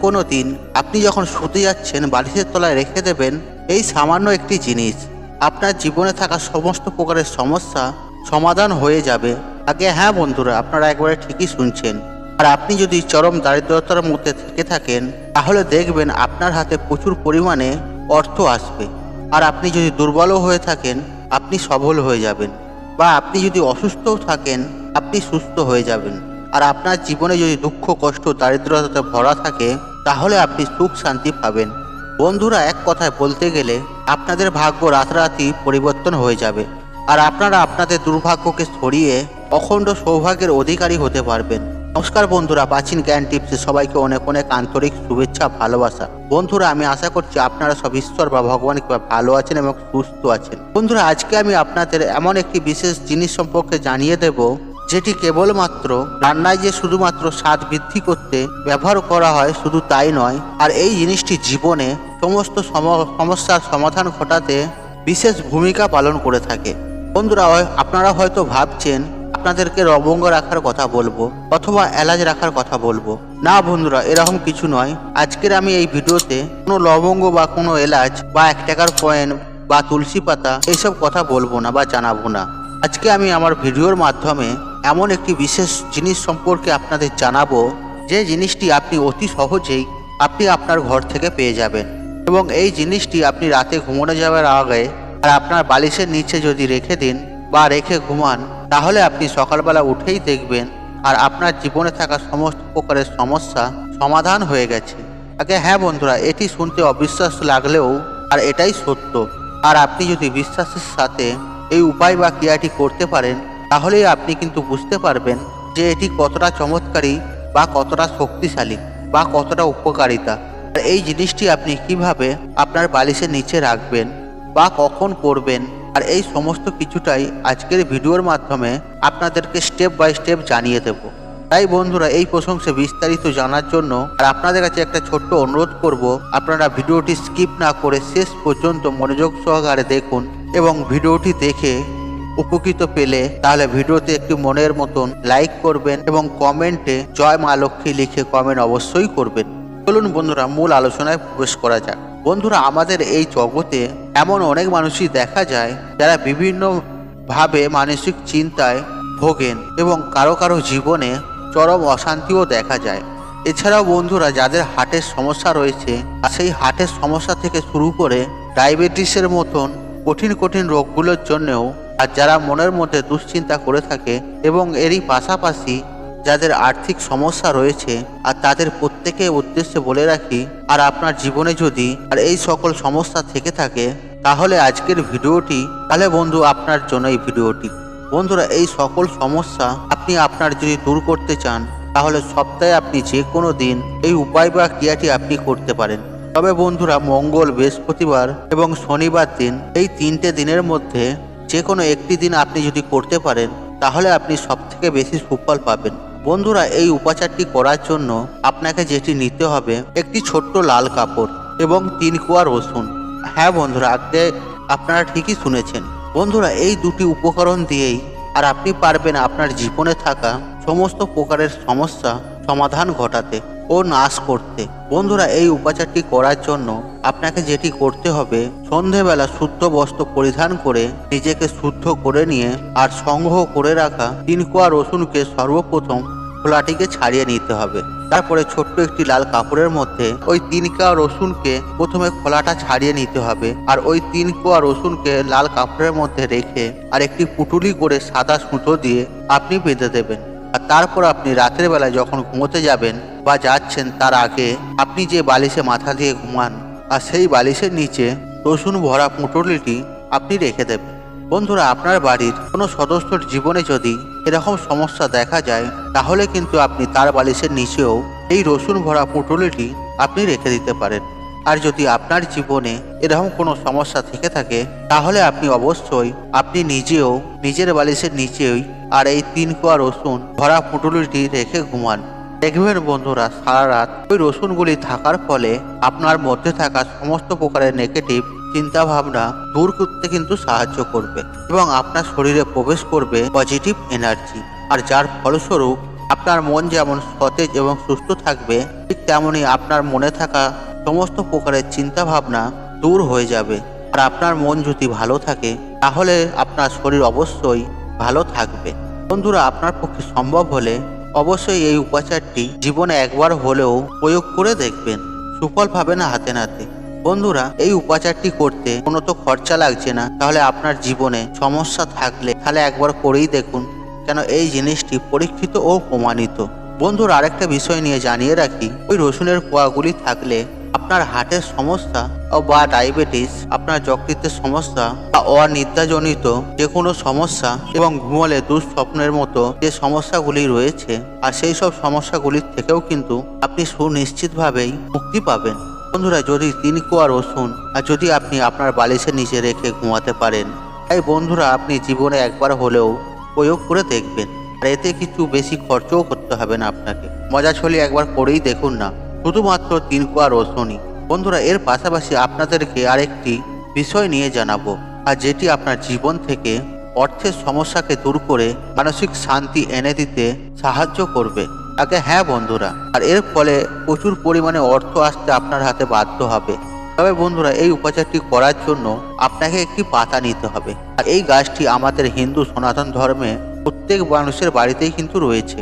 কোনো দিন আপনি যখন শুতে যাচ্ছেন, বালিশের তলায় রেখে দেবেন, এই সামান্য একটি জিনিস। আপনার জীবনে থাকা সমস্ত প্রকারের সমস্যা সমাধান হয়ে যাবে। আগে হ্যাঁ বন্ধুরা, আপনারা একবারে ঠিকই শুনছেন। আর আপনি যদি চরম দারিদ্রতার মধ্যে থেকে থাকেন, তাহলে দেখবেন আপনার হাতে প্রচুর পরিমাণে অর্থ আসবে। আর আপনি যদি দুর্বলও হয়ে থাকেন, আপনি সবল হয়ে যাবেন। বা আপনি যদি অসুস্থও থাকেন, আপনি সুস্থ হয়ে যাবেন। আর আপনার জীবনে যদি দুঃখ, কষ্ট দারিদ্রতাতে ভরা থাকে, তাহলে আপনি সুখ, শান্তি পাবেন। বন্ধুরা, এক কথায় বলতে গেলে আপনাদের ভাগ্য রাতারাতি পরিবর্তন হয়ে যাবে। আর আপনারা আপনাদের দুর্ভাগ্যকে সরিয়ে অখণ্ড সৌভাগ্যের অধিকারী হতে পারবেন। নমস্কার বন্ধুরা, প্রাচীন জ্ঞান টিপসে সবাইকে অনেক অনেক আন্তরিক শুভেচ্ছা, ভালোবাসা। বন্ধুরা, আমি আশা করছি আপনারা সব ঈশ্বর বা ভগবান কিংবা ভালো আছেন এবং সুস্থ আছেন। বন্ধুরা, আজকে আমি আপনাদের এমন একটি বিশেষ জিনিস সম্পর্কে জানিয়ে দেব যেটি কেবলমাত্র রান্নায় যে শুধুমাত্র স্বাদ বৃদ্ধি করতে ব্যবহার করা হয় শুধু তাই নয়, আর এই জিনিসটি জীবনে সমস্ত সম- সমস্যার সমাধান ঘটাতে বিশেষ ভূমিকা পালন করে থাকে। বন্ধুরা আপনারা হয়তো ভাবছেন আপনাদেরকে লবঙ্গ রাখার কথা বলব অথবা এলাচ রাখার কথা বলব। না বন্ধুরা, এরকম কিছু নয়। আজকের আমি এই ভিডিওতে কোনো লবঙ্গ বা কোনো এলাচ বা এক টাকার কয়েন বা তুলসী পাতা এইসব কথা বলব না বা জানাব না। আজকে আমি আমার ভিডিওর মাধ্যমে এমন একটি বিশেষ জিনিস সম্পর্কে আপনাদের জানাব, যে জিনিসটি আপনি অতি সহজেই আপনি আপনার ঘর থেকে পেয়ে যাবেন। এবং এই জিনিসটি আপনি রাতে ঘুমানো যাওয়ার আগে আর আপনার বালিশের নিচে যদি রেখে দিন বা রেখে ঘুমান, তাহলে আপনি সকালবেলা উঠেই দেখবেন আর আপনার জীবনে থাকা সমস্ত প্রকারের সমস্যা সমাধান হয়ে গেছে। আগে হ্যাঁ বন্ধুরা, এটি শুনতে অবিশ্বাস লাগলেও আর এটাই সত্য। আর আপনি যদি বিশ্বাসের সাথে এই উপায় বা ক্রিয়াটি করতে পারেন তাহলেই আপনি কিন্তু বুঝতে পারবেন যে এটি কতটা চমৎকারী বা কতটা শক্তিশালী বা কতটা উপকারিতা। আর এই জিনিসটি আপনি কীভাবে আপনার বালিশের নিচে রাখবেন বা কখন করবেন, আর এই সমস্ত কিছুটাই আজকের ভিডিওর মাধ্যমে আপনাদেরকে স্টেপ বাই স্টেপ জানিয়ে দেব। তাই বন্ধুরা, এই প্রশংসে বিস্তারিত জানার জন্য আর আপনাদের কাছে একটা ছোট্ট অনুরোধ করব, আপনারা ভিডিওটি স্কিপ না করে শেষ পর্যন্ত মনোযোগ সহকারে দেখুন এবং ভিডিওটি দেখে উপকৃত পেলে তাহলে ভিডিওতে একটি মনের মতন লাইক করবেন এবং কমেন্টে জয় মা লক্ষ্মী লিখে কমেন্ট অবশ্যই করবেন। চলুন বন্ধুরা, মূল আলোচনায় প্রবেশ করা যাক। বন্ধুরা, আমাদের এই জগতে এমন অনেক মানুষই দেখা যায় যারা বিভিন্ন ভাবে মানসিক চিন্তায় ভোগেন এবং কারও কারও জীবনে চরম অশান্তিও দেখা যায়। এছাড়াও বন্ধুরা, যাদের হার্টের সমস্যা রয়েছে সেই হার্টের সমস্যা থেকে শুরু করে ডায়াবেটিসের মতন কঠিন কঠিন রোগগুলোর জন্যেও আর যারা মনের মধ্যে দুশ্চিন্তা করে থাকে এবং এরই পাশাপাশি যাদের আর্থিক সমস্যা রয়েছে আর তাদের প্রত্যেকে উদ্দেশ্যে বলে রাখি, আর আপনার জীবনে যদি আর এই সকল সমস্যা থেকে থাকে, তাহলে আজকের ভিডিওটি, তাহলে বন্ধু আপনার জন্য এই ভিডিওটি। বন্ধুরা, এই সকল সমস্যা আপনি আপনার যদি দূর করতে চান, তাহলে সপ্তাহে আপনি যে কোনো দিন এই উপায় বা ক্রিয়াটি আপনি করতে পারেন। তবে বন্ধুরা, মঙ্গল, বৃহস্পতিবার এবং শনিবার দিন এই তিনটে দিনের মধ্যে যে কোনো একটি দিন আপনি যদি করতে পারেন, তাহলে আপনি সব থেকে বেশি সুফল পাবেন। বন্ধুরা, এই উপাচারটি করার জন্য আপনাকে যেটি নিতে হবে, একটি ছোট্ট লাল কাপড় এবং তিন কুয়া রসুন। হ্যাঁ বন্ধুরা, আগে আপনারা ঠিকই শুনেছেন। বন্ধুরা, এই দুটি উপকরণ দিয়েই আর আপনি পারবেন আপনার জীবনে থাকা সমস্ত প্রকারের সমস্যা সমাধান ঘটাতে। ও নাশ করতে। বন্ধুরা, এই উপাচারটি করার জন্য আপনাকে যেটি করতে হবে, সন্ধেবেলা শুদ্ধ বস্ত্র পরিধান করে নিজেকে শুদ্ধ করে নিয়ে আর সংগ্রহ করে রাখা তিন কোয়া রসুনকে সর্বপ্রথম খোলাটিকে ছাড়িয়ে নিতে হবে। তারপরে ছোট্ট একটি লাল কাপড়ের মধ্যে ওই তিন কোয়া রসুনকে প্রথমে খোলাটা ছাড়িয়ে নিতে হবে আর ওই তিন কোয়া রসুনকে লাল কাপড়ের মধ্যে রেখে আর একটি পুটুলি করে সাদা সুতো দিয়ে আপনি বেঁধে দেবেন। আর তারপর আপনি রাতের বেলায় যখন ঘুমোতে যাবেন বা যাচ্ছেন তার আগে আপনি যে বালিশে মাথা দিয়ে ঘুমান আর সেই বালিশের নিচে রসুন ভরা পুঁটুলিটি আপনি রেখে দেবেন। বন্ধুরা, আপনার বাড়ির কোনো সদস্যর জীবনে যদি এরকম সমস্যা দেখা যায়, তাহলে কিন্তু আপনি তার বালিশের নিচেও এই রসুন ভরা পুঁটুলিটি আপনি রেখে দিতে পারেন। আর যদি আপনার জীবনে এরকম কোনো সমস্যা থেকে থাকে, তাহলে আপনি অবশ্যই আপনি নিজেও নিজের বালিশের নিচেই আর এই তিন কোয়া রসুন ভরা পুঁটুলিটি রেখে ঘুমান। দেখবেন বন্ধুরা, সারা রাত ওই রসুনগুলি থাকার ফলে আপনার মধ্যে থাকা সমস্ত প্রকারের নেগেটিভ চিন্তা ভাবনা দূর করতে কিন্তু সাহায্য করবে এবং আপনার শরীরে প্রবেশ করবে পজিটিভ এনার্জি আর যার ফলস্বরূপ আপনার মন যেমন সতেজ এবং সুস্থ থাকবে, ঠিক তেমনই আপনার মনে থাকা সমস্ত প্রকারের চিন্তা ভাবনা দূর হয়ে যাবে। আর আপনার মন যদি ভালো থাকে, তাহলে আপনার শরীর অবশ্যই ভালো থাকবে। বন্ধুরা, আপনার পক্ষে সম্ভব হলে অবশ্যই এই উপাচারটি জীবনে একবার হলেও প্রয়োগ করে দেখবেন। সুফল না হাতে নাতে। বন্ধুরা, এই উপাচারটি করতে কোনো তো খরচা লাগছে না। তাহলে আপনার জীবনে সমস্যা থাকলে তাহলে একবার করেই দেখুন কেন এই জিনিসটি পরীক্ষিত ও প্রমাণিত। বন্ধুর, আরেকটা বিষয় নিয়ে জানিয়ে রাখি। ওই রসুনের কোয়াগুলি থাকলে আপনার হার্টের সমস্যা বা ডায়াবেটিস, আপনার যকৃতের সমস্যা বা অনিদ্রাজনিত যে কোনো সমস্যা এবং ঘুমলে দুঃস্বপ্নের মতো যে সমস্যাগুলি রয়েছে আর সেই সব সমস্যাগুলির থেকেও কিন্তু আপনি সুনিশ্চিতভাবেই মুক্তি পাবেন। বন্ধুরা, যদি তিন কোয়া রসুন আর যদি আপনি আপনার বালিশের নিচে রেখে ঘুমাতে পারেন, তাই বন্ধুরা আপনি জীবনে একবার হলেও প্রয়োগ করে দেখবেন। আর এতে কিছু বেশি খরচও করতে হবে না আপনাকে। মজা ছলি একবার করেই দেখুন না। শুধুমাত্র তিন কোয়া বন্ধুরা, এর পাশাপাশি আপনাদেরকে আরেকটি বিষয় নিয়ে জানাব, আর যেটি আপনার জীবন থেকে অর্থের সমস্যাকে দূর করে মানসিক শান্তি এনে দিতে সাহায্য করবে। আগে হ্যাঁ বন্ধুরা, আর এর ফলে প্রচুর পরিমাণে অর্থ আসতে আপনার হাতে বাধ্য হবে। তবে বন্ধুরা, এই উপাচারটি করার জন্য আপনাকে একটি পাতা নিতে হবে। আর এই গাছটি আমাদের হিন্দু সনাতন ধর্মে প্রত্যেক মানুষের বাড়িতেই কিন্তু রয়েছে।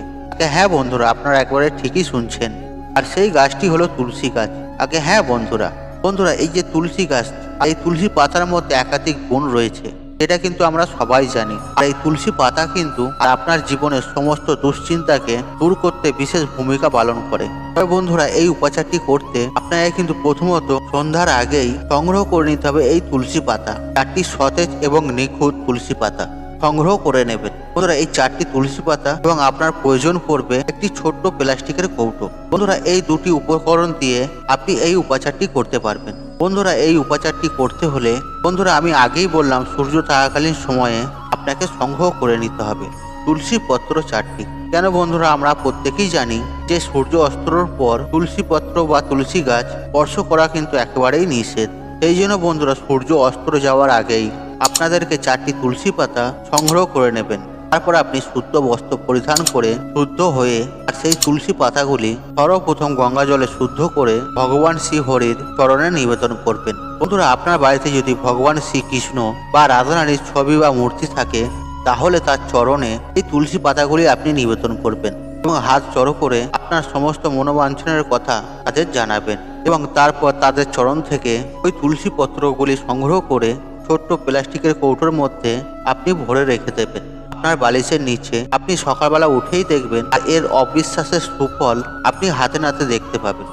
হ্যাঁ বন্ধুরা, আপনারা একবারে ঠিকই শুনছেন। আর সেই গাছটি হলো তুলসী গাছ। আগে হ্যাঁ বন্ধুরা বন্ধুরা এই যে তুলসী গাছ এই তুলসী পাতার মধ্যে একাধিক গুণ রয়েছে এটা কিন্তু আমরা সবাই জানি। আর এই তুলসী পাতা কিন্তু আপনার জীবনের সমস্ত দুশ্চিন্তাকে দূর করতে বিশেষ ভূমিকা পালন করে। তবে বন্ধুরা, এই উপাচারটি করতে আপনাকে কিন্তু প্রথমত সন্ধ্যার আগেই সংগ্রহ করে নিতে হবে এই তুলসী পাতা, চারটি সতেজ এবং নিখুঁত তুলসী পাতা। সংগ্রহ করে নেবেন। বন্ধুরা, এই চারটি তুলসী পাতা এবং আপনার প্রয়োজন পড়বে একটি ছোট্ট প্লাস্টিকের কৌটো। বন্ধুরা, এই দুটি উপকরণ দিয়ে আপনি এই উপাচারটি করতে পারবেন। বন্ধুরা, এই উপাচারটি করতে হলে, বন্ধুরা, আমি আগেই বললাম, সূর্য থাকাকালীন সময়ে আপনাকে সংগ্রহ করে নিতে হবে তুলসী পত্র চারটি। কেন বন্ধুরা, আমরা প্রত্যেকেই জানি যে সূর্য অস্ত্রর পর তুলসী পত্র বা তুলসী গাছ স্পর্শ করা কিন্তু একেবারেই নিষেধ। সেই জন্য বন্ধুরা, সূর্য অস্ত্র যাওয়ার আগেই আপনাদেরকে চারটি তুলসী পাতা সংগ্রহ করে নেবেন। তারপর আপনি শুদ্ধ বস্ত্র পরিধান করে শুদ্ধ হয়ে আর সেই তুলসী পাতাগুলি সর্বপ্রথম গঙ্গা জলে শুদ্ধ করে ভগবান শ্রী হরির চরণে নিবেদন করবেন। বন্ধুরা, আপনার বাড়িতে যদি ভগবান শ্রীকৃষ্ণ বা রাধারানীর ছবি বা মূর্তি থাকে, তাহলে তার চরণে এই তুলসী পাতাগুলি আপনি নিবেদন করবেন এবং হাত জড়ো করে আপনার সমস্ত মনোবাঞ্ছনের কথা তাদের জানাবেন এবং তারপর তাদের চরণ থেকে ওই তুলসী পত্রগুলি সংগ্রহ করে ছোট্ট প্লাস্টিকের কৌটোর মধ্যে আপনি ভরে রেখে দেবেন। আপনার বালিশের নিচে আপনি সকালবেলা উঠেই দেখবেন আর এর অবিশ্বাসের সুফল আপনি হাতে নাতে দেখতে পাবেন।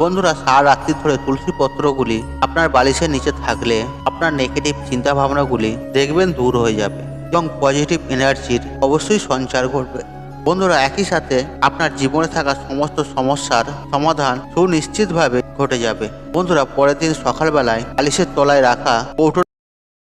বন্ধুরা, সারা রাত্রি ধরে তুলসী পত্রগুলি আপনার বালিশের নিচে থাকলে আপনার নেগেটিভ চিন্তা ভাবনাগুলি দেখবেন দূর হয়ে যাবে এবং পজিটিভ এনার্জির অবশ্যই সঞ্চার ঘটবে। বন্ধুরা, একই সাথে আপনার জীবনে থাকা সমস্ত সমস্যার সমাধান সুনিশ্চিতভাবে ঘটে যাবে। বন্ধুরা, পরের দিন সকালবেলায় বালিশের তলায় রাখা কৌটোর